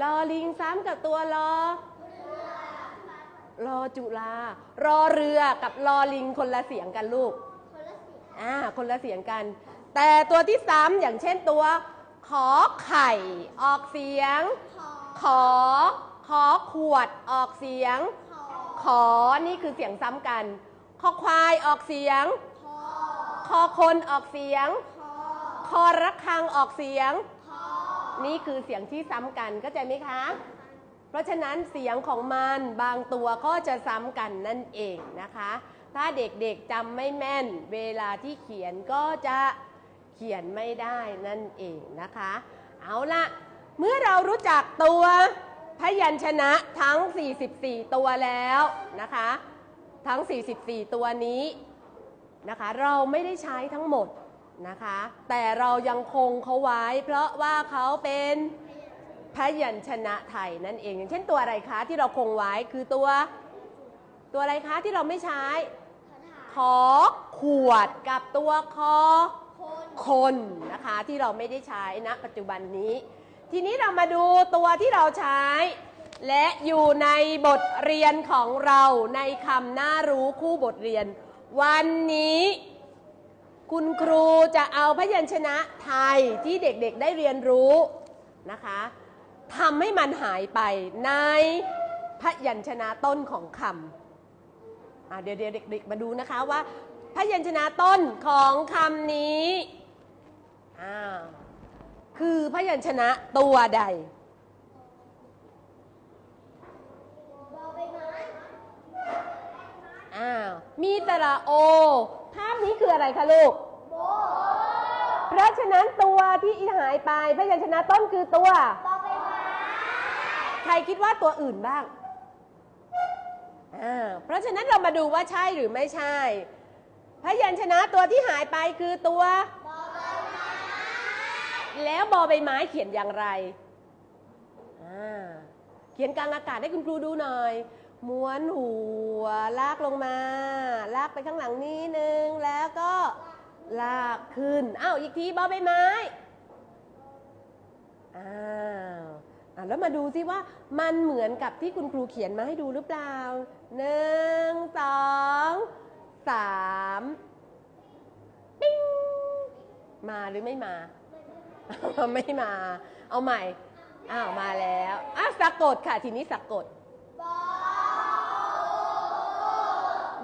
ลอลิงซ้ำกับตัวรอรอจุฬารอเรือกับรอลิงคนละเสียงกันลูกอ่าคนละเสียงกัน แต่ตัวที่ซ้ำอย่างเช่นตัว ขอไข่ออกเสียง ขอ ขอขวดออกเสียง ขอ นี่คือเสียงซ้ำกัน คอควายออกเสียง คอคนออกเสียง คอระฆังออกเสียง นี่คือเสียงที่ซ้ำกันเข้าใจไหมคะ เพราะฉะนั้นเสียงของมันบางตัวก็จะซ้ำกันนั่นเองนะคะ ถ้าเด็กๆจำไม่แม่น เวลาที่เขียนก็จะเขียนไม่ได้นั่นเองนะคะ เอาละเมื่อเรารู้จักตัวพยัญชนะทั้ง 44 ตัวแล้วนะคะ ทั้ง 44 ตัวนี้นะคะ เราไม่ได้ใช้ทั้งหมด นะคะ แต่เรายังคงเขาไว้ เพราะว่าเขาเป็นพยัญชนะไทยนั่นเอง อย่างเช่นตัวอะไรคะที่เราคงไว้คือตัว ตัวอะไรคะที่เราไม่ใช้ ขอขวดกับตัวคอคนนะคะที่เราไม่ได้ใช้ณปัจจุบันนี้ ทีนี้เรามาดูตัวที่เราใช้ และอยู่ในบทเรียนของเราในคำน่ารู้คู่บทเรียน วันนี้ คุณครูจะเอาพยัญชนะไทยที่เด็กๆได้เรียนรู้นะคะทำให้มันหายไปในพยัญชนะต้นของคำอะเดี๋ยวเดี๋ยวเด็กๆมาดูนะคะว่าพยัญชนะต้นของคำนี้อ่าคือพยัญชนะตัวใดอ้าวมีตระโอ ภาพนี้คืออะไรคะลูก เพราะฉะนั้นตัวที่หายไปพยัญชนะต้นคือตัว ใครคิดว่าตัวอื่นบ้างอ่าเพราะฉะนั้นเรามาดูว่าใช่หรือไม่ใช่ พยัญชนะตัวที่หายไปคือตัวแล้วบอใบไม้เขียนอย่างไรอ่าเขียนกลางอากาศให้คุณครูดูหน่อย ม้วนหัว ลากลงมา ลากไปข้างหลังนิดนึง แล้วก็ลากขึ้น อ้าว อีกทีบอใบไม้ อ้าวอะแล้วมาดูซิว่ามันเหมือนกับที่คุณครูเขียนมาให้ดูหรือเปล่าหนึ่งสองสามปิ้งมาหรือไม่มา ไม่มา เอาใหม่ อ้าว มาแล้วอะสะกดค่ะ ทีนี้สะกด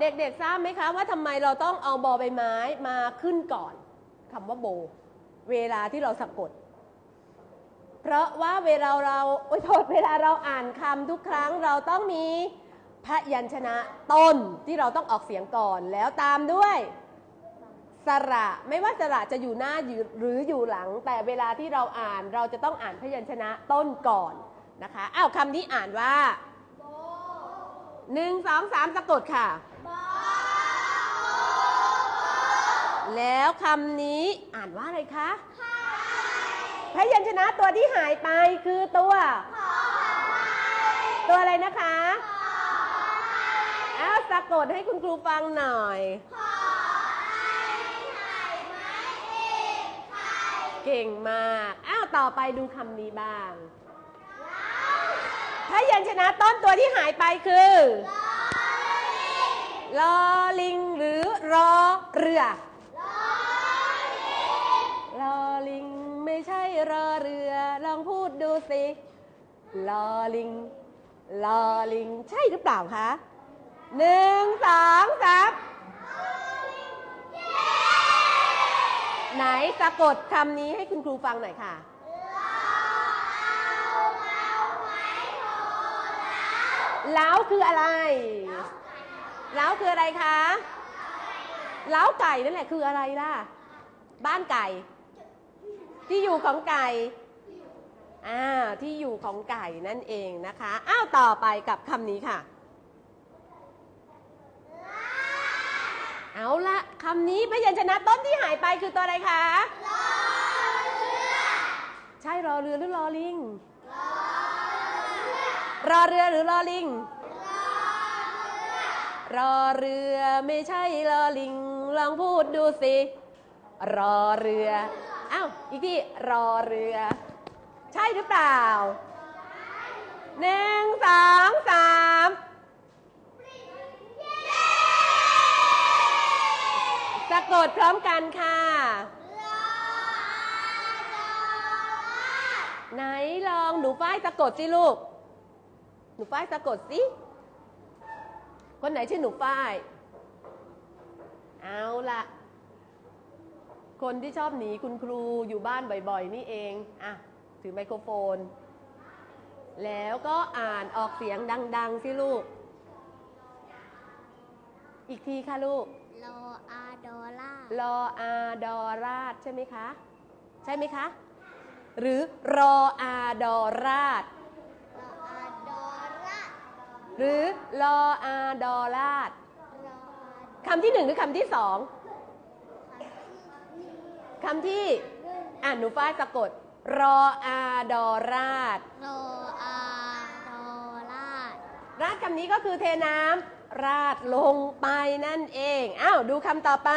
เด็กๆทราบไหมคะว่าทำไมเราต้องเอาบอใบไม้มาขึ้นก่อนคำว่าโบ เวลาที่เราสะกด เพราะว่าเวลาเราโอ๊ยโทษเวลาเราอ่านคำทุกครั้งเราต้องมีพยัญชนะต้นที่เราต้องออกเสียงก่อนแล้วตามด้วยสระไม่ว่าสระจะอยู่หน้าหรืออยู่หลัง แต่เวลาที่เราอ่านเราจะต้องอ่านพยัญชนะต้นก่อนนะคะอ้าวคำนี้อ่านว่าหนึ่งสองสามสะกดค่ะ แล้วคำนี้อ่านว่าอะไรคะพยัญชนะตัวที่หายไปคือตัว ตัวอะไรนะคะอ้าวสะกดให้คุณครูฟังหน่อย เก่งมากอ้าวต่อไปดูคำนี้บ้างพยัญชนะต้นตัวที่หายไปคือลอลิงหรือรอเรือ ลอลิง ไม่ใช่รอเรือ ลองพูดดูสิลอลิงลอลิง ใช่หรือเปล่าคะหนึ่งสองสามไหนสะกดคำนี้ให้คุณครูฟังหน่อยค่ะเล้าคืออะไรเล้าคืออะไรคะเล้าไก่นั่นแหละคืออะไรล่ะ บ้านไก่ ที่อยู่ของไก่อ่าที่อยู่ของไก่นั่นเองนะคะอ้าวต่อไปกับคำนี้ค่ะ เอาละคำนี้พยัญชนะต้นที่หายไปคือตัวอะไรคะใช่รอเรือหรือรอลิงรอเรือหรือรอลิงรอเรือไม่ใช่รอลิง ลองพูดดูสิ รอเรือ อ้าวอีกทีรอเรือ ใช่หรือเปล่าหนึ่งสองสามสะกดพร้อมกันค่ะไหนลองหนูป้ายสะกดสิลูก หนูป้ายสะกดสิ คนไหนชื่อหนูป้าย เอาละ คนที่ชอบหนีคุณครูอยู่บ้านบ่อยๆ นี่เอง อะ ถือไมโครโฟน แล้วก็อ่านออกเสียงดัง ๆ สิลูก อีกทีค่ะลูกโลอาดอล่ารออาดอราดใช่ไหมคะ ใช่ไหมคะ หรือรออาดอราดโลอาดอล่าหรือรออาดอราดโลอาคำที่หนึ่งหรือคำที่สองคำที่ อ่านหนูฟ้าสะกด รออาดอราดโลอาดอล่าราดคำนี้ก็คือเทน้ำราดลงไปนั่นเอง อ้าว ดูคำต่อไป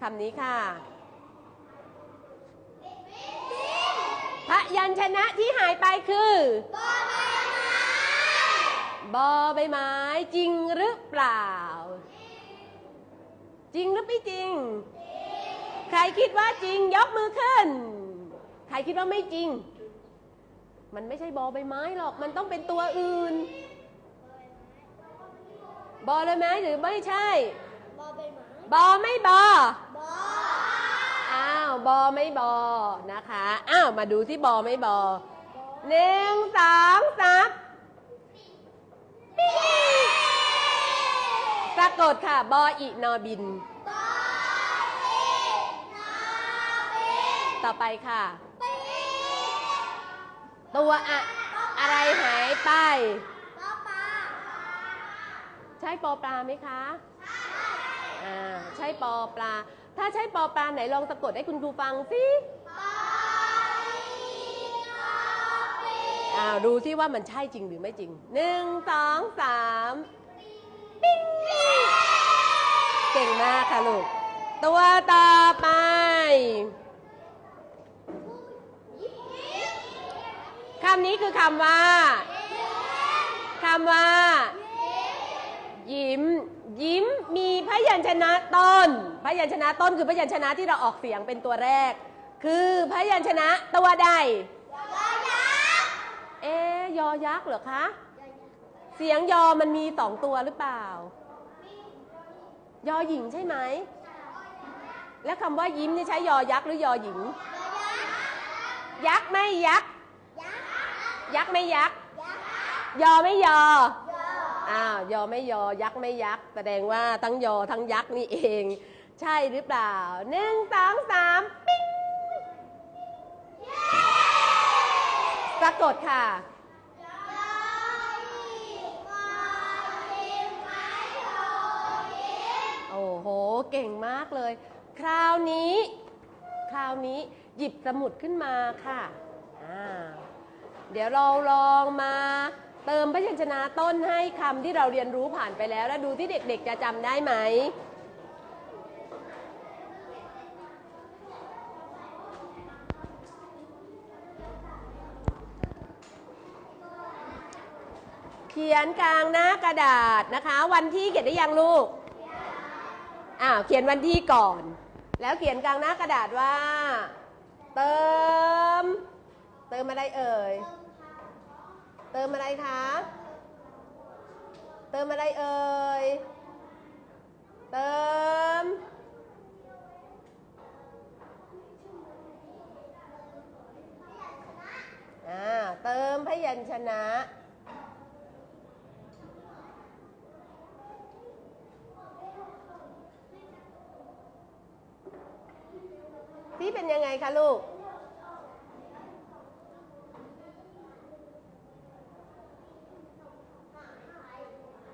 คำนี้ค่ะ พยัญชนะที่หายไปคือ บอใบไม้จริงหรือเปล่า จริงหรือไม่จริง ใครคิดว่าจริงยกมือขึ้น ใครคิดว่าไม่จริง มันไม่ใช่บอใบไม้หรอก มันต้องเป็นตัวอื่น บอเลยไหมหรือไม่ใช่บอใบไม้บอไม่บอบออ้าวบอไม่บอนะคะอ้าวมาดูที่บอไม่บอหนึ่งสองสามปิ๊งสะกดค่ะ บออีนอบิน ต่อไปค่ะ ตัวอะอะไรหายไปปอปลาใช่ปอปลาไหมคะอ่าใช่ปอปลา ถ้าใช่ปอปลาไหนลองสะกดให้คุณครูฟังสิอ้าวดูที่ว่ามันใช่จริงหรือไม่จริงหนึ่งสองสามปิ้งเก่งมากค่ะลูก ตัวต่อไปำนี้คือคำว่าคำว่า ยิ้ม ยิ้มมีพยัญชนะต้น พยัญชนะต้นคือพยัญชนะที่เราออกเสียงเป็นตัวแรก คือพยัญชนะตัวใดเอ๊ะยอยักษ์เหรอคะ เสียงยอมันมีสองตัวหรือเปล่า ยอหญิงใช่ไหม แล้วคำว่ายิ้มนี่ใช้ยอยักษ์หรือยอหญิง ยักษ์ไม่ยักษ์ ยักษ์ไม่ยักษ์ยอไม่ยอ อ้าว ยอไม่ยอ ยักษ์ไม่ยักษ์แสดงว่าทั้งยอทั้งยักษ์นี่เอง ใช่หรือเปล่าหนึ่งสองสามปิ้งสะกดค่ะโอ้โห เก่งมากเลย คราวนี้ คราวนี้หยิบสมุดขึ้นมาค่ะอ่า เดี๋ยวเราลองมาเติมพยัญชนะต้นให้คำที่เราเรียนรู้ผ่านไปแล้ว แล้วดูที่เด็กๆจะจำได้ไหมเขียนกลางหน้ากระดาษนะคะ วันที่เขียนได้ยังลูกอ้าวเขียนวันที่ก่อน แล้วเขียนกลางหน้ากระดาษว่า เติม เติมอะไรเอ่ย เติมอะไรคะ เติมอะไรเอ่ย เติม อ่า เติมพยัญชนะที่เป็นยังไงคะลูก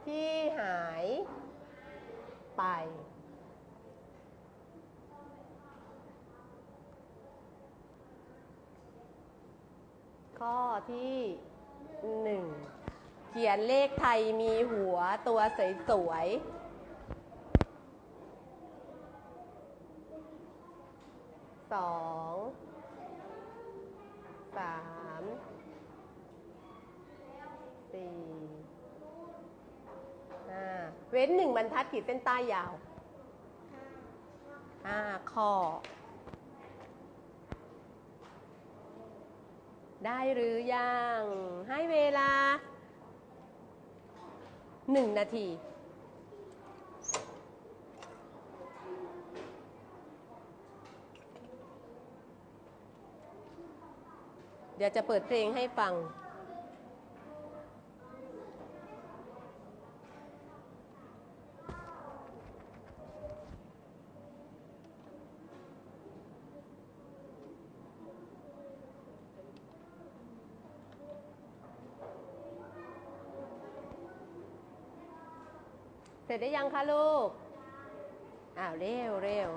ที่หาย ไป ข้อที่หนึ่งเขียนเลขไทยมีหัวตัวสวยๆสองสามสี่ เว้นหนึ่งบรรทัดขีดเส้นใต้ยาวห้าข้อ ได้หรือยัง ให้เวลาหนึ่งนาทีเดี๋ยวจะเปิดเพลงให้ฟัง เสร็จได้ยังคะลูก อ้าวเร็วเร็ว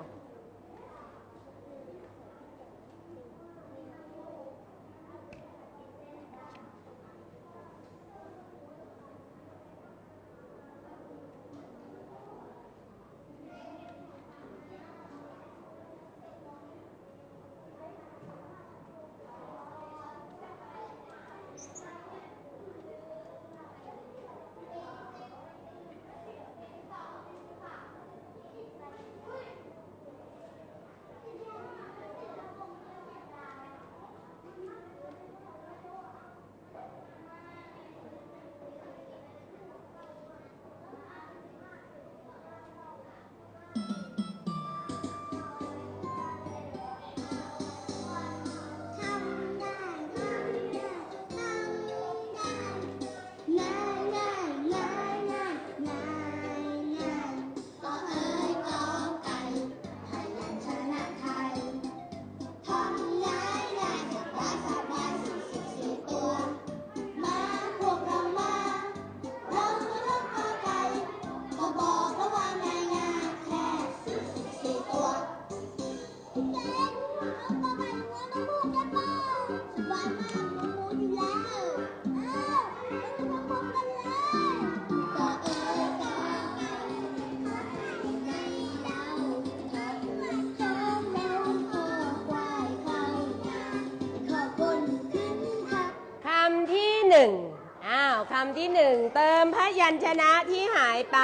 คำที่หนึ่งอ้าวคำที่หนึ่งเติมพยัญชนะที่หายไป